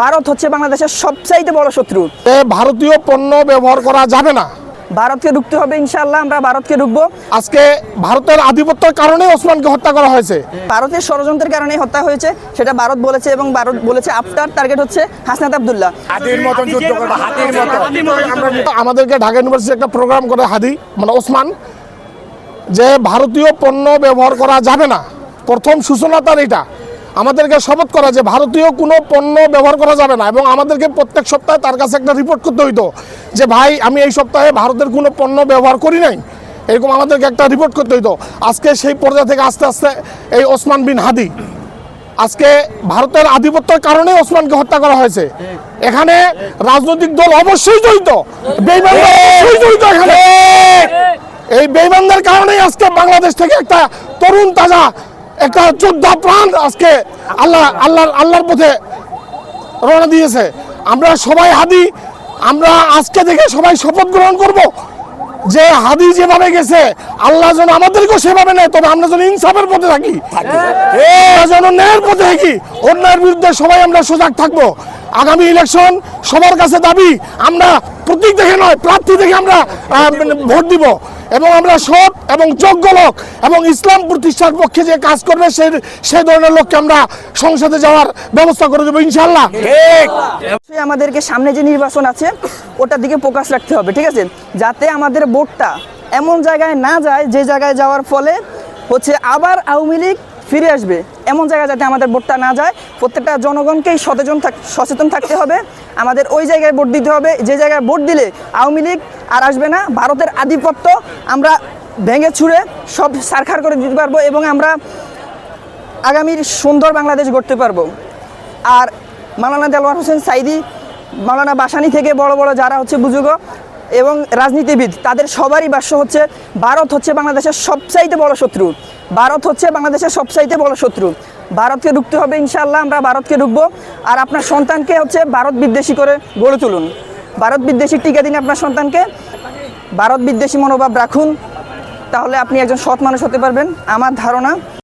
ভারত হচ্ছে বাংলাদেশের সবচাইতে বড় শত্রু। ভারতীয় পণ্য ব্যবহার করা যাবে না। ভারতকে ঢুকতে হবে ইনশাল্লাহ আমরা ভারতকে ঢুকবো আজকে ভারতের আধিপত্যের কারণে ওসমানকে হত্যা করা হয়েছে। ভারতের ষড়যন্ত্রের কারণে হত্যা হয়েছে সেটা ভারত বলেছে এবং ভারত বলেছে আফটার টার্গেট হচ্ছে হাসনাত আবদুল্লাহ। হাতির মতন যুদ্ধ করবে হাতির মতন। আমাদেরকে ঢাকা ইউনিভার্সিটি একটা প্রোগ্রাম করে হাদি মানে ওসমান যে ভারতীয় পণ্য ব্যবহার করা যাবে না। প্রথম সূচনা তার এটা আমাদেরকে শপথ করা যে ভারতীয় কোনো পণ্য ব্যবহার করা যাবে না এবং আমাদেরকে প্রত্যেক সপ্তাহে তার কাছে একটা রিপোর্ট করতে হইতো যে, ভাই, আমি এই সপ্তাহে ভারতের কোনো পণ্য ব্যবহার করি নাই। এরকম আমাদেরকে একটা রিপোর্ট করতে হইতো। আজকে সেই পর্যায় থেকে আস্তে আস্তে এই ওসমান বিন হাদি, আজকে ভারতের আধিপত্যের কারণে ওসমানকে হত্যা করা হয়েছে। এখানে রাজনৈতিক দল অবশ্যই জড়িত জড়িত এখানে। এই বেইমানদের কারণেই আজকে বাংলাদেশ থেকে একটা তরুণ তাজা একটা যোদ্ধা প্রাণ আজকে আল্লাহ, আল্লাহর আল্লাহর পথে রওনা দিয়েছে। আমরা সবাই হাদি, আমরা আজকে থেকে সবাই শপথ গ্রহণ করব। যে হাদি যেভাবে গেছে, আল্লাহ যেন আমাদেরকেও সেভাবে নেয়, তবে আমরা যেন ইনসাফের পথে থাকি। যেন ন্যায়ের পথে থাকি। অন্যায়ের বিরুদ্ধে সবাই আমরা সজাগ থাকব। আগামী ইলেকশন সবার কাছে দাবি, আমরা প্রতীক দেখে নয়, প্রার্থী দেখে আমরা ভোট দিব। এবং আমরা সৎ এবং যোগ্য লোক এবং ইসলাম প্রতিষ্ঠার পক্ষে যে কাজ করবে সেই সেই ধরনের লোককে আমরা সংসদে যাওয়ার ব্যবস্থা করে দেবো ইনশাল্লাহ অবশ্যই আমাদেরকে সামনে যে নির্বাচন আছে ওটার দিকে ফোকাস রাখতে হবে ঠিক আছে? যাতে আমাদের ভোটটা এমন জায়গায় না যায় যে জায়গায় যাওয়ার ফলে হচ্ছে আবার আওয়ামী লীগ ফিরে আসবে। এমন জায়গা যাতে আমাদের ভোটটা না যায়, প্রত্যেকটা জনগণকেই সচেতন থাক সচেতন থাকতে হবে। আমাদের ওই জায়গায় ভোট দিতে হবে। যে জায়গায় ভোট দিলে আওয়ামী লীগ আর আসবে না। ভারতের আধিপত্য আমরা ভেঙে ছুঁড়ে সব সারখার করে দিতে পারব এবং আমরা আগামীর সুন্দর বাংলাদেশ গড়তে পারব। আর মাওলানা দেলওয়ার হোসেন সাইদি, মাওলানা বাসানি থেকে বড় বড় যারা হচ্ছে বুজুর্গ এবং রাজনীতিবিদ, তাদের সবারই ভাষ্য হচ্ছে ভারত হচ্ছে বাংলাদেশের সবচাইতে বড় শত্রু। ভারত হচ্ছে বাংলাদেশের সবচাইতে বড় শত্রু। ভারতকে ঢুকতে হবে ইনশাল্লাহ আমরা ভারতকে ঢুকবো। আর আপনার সন্তানকে হচ্ছে ভারত বিদ্বেষী করে গড়ে তুলুন। ভারত বিদ্বেষী টিকা দিন আপনার সন্তানকে। ভারত বিদ্বেষী মনোভাব রাখুন। তাহলে আপনি একজন সৎ মানুষ হতে পারবেন। আমার ধারণা